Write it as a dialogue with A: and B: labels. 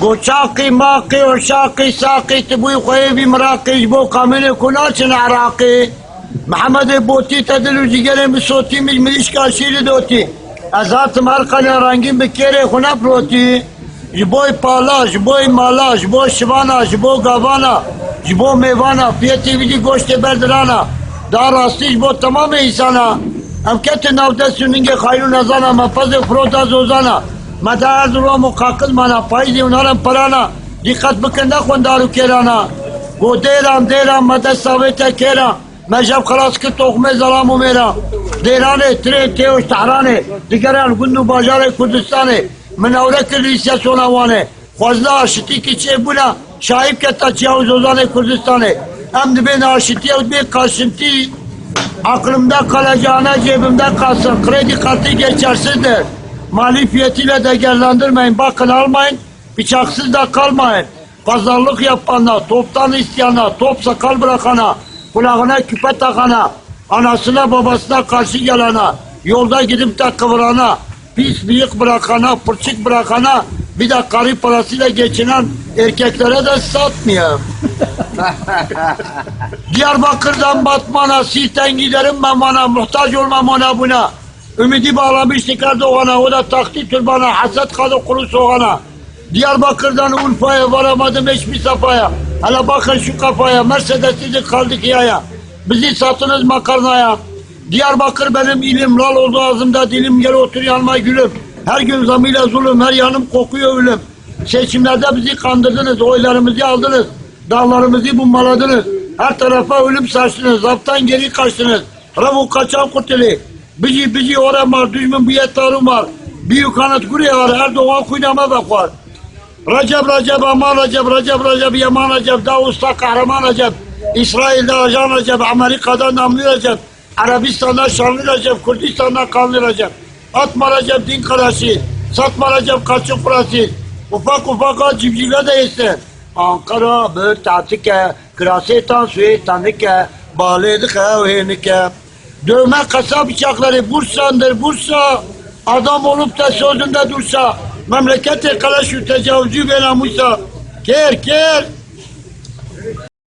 A: قوشاقي ماقي وشاقي ساقي تبوي خويبي مراقي جبو كامل كناچن عراقي محمد بوتي تدلو جيگره بصوتي مش مليش كاشيري دوتي ازات مرقنا رنگين بكيري خنا بروتي جبوي پالا جبوي مالا جبو شوانا جبو گاوانا جبو میوانا پیتی ویدی گوشت بردرانا دار راستیش بو تمام insana Em ketin navde sünninge hayrun azana mafazı frota zozana Medar durumu kakıl mana faizi unaran parana Dikkat bıkın da kondaru kerana. Go deram deram mede savete kera. Mecab khalas ki tohme zalamu mera. Derane tre teoş tahrane Digeran gundu bajare Kurdistane Menavre kilisya sonavane Fazla aşiti ki çe buna Şahip ke taçya zozane Kurdistan'e Hem de ben aşitiye bir karşıntı aklımda kalacağına cebimde kalsın. Kredi kartı geçersizdir. Mali fiyatıyla değerlendirmeyin. Bakın almayın. Bıçaksız da kalmayın. Pazarlık yapanlar, toptan isteyenler, top sakal bırakana, kulağına küpe takana, anasına babasına karşı gelene, yolda gidip de kıvırana, pis bıyık bırakana, pırçık bırakana, bir de karı parasıyla geçinen erkeklere de satmıyor. Diyarbakır'dan Batman'a, Siirt'ten giderim ben bana, muhtaç olmam ona buna. Ümidi bağlamıştık Erdoğan'a, o da taktı türbana, haset kadı kuru soğana. Diyarbakır'dan Urfa'ya varamadım hiçbir safhaya. Hele bakın şu kafaya, Mercedes'ini kaldık yaya. Bizi satınız makarnaya. Diyarbakır benim ilim, lal oldu ağzımda dilim, gel otur yanıma gülüm. Her gün zamıyla zulüm, her yanım kokuyor ölüm. Seçimlerde bizi kandırdınız, oylarımızı aldınız. Dağlarımızı bombaladınız. Her tarafa ölüm saçtınız. Zaptan geri kaçtınız. Ravu kaçan kutili. Bizi bizi oraya var. Düşman bir yetarım var. Büyük kanat kurye var. Erdoğan kuynama bak var. Recep Recep aman Recep Recep Recep yaman Recep Davus'ta kahraman Recep İsrail'de ajan Recep Amerika'da namlı Recep Arabistan'da şanlı Recep Kürdistan'da kanlı Recep Atma Recep din karası Satma Recep kaçın kurası Ufak ufak civcivle de yesin Ankara bir tatike Krasetan suyu tanike Bağladık evhenike Dövme kasa bıçakları Bursa'ndır Bursa Adam olup da sözünde dursa Memlekete kala şu tecavüzcü ve namusa Ker ker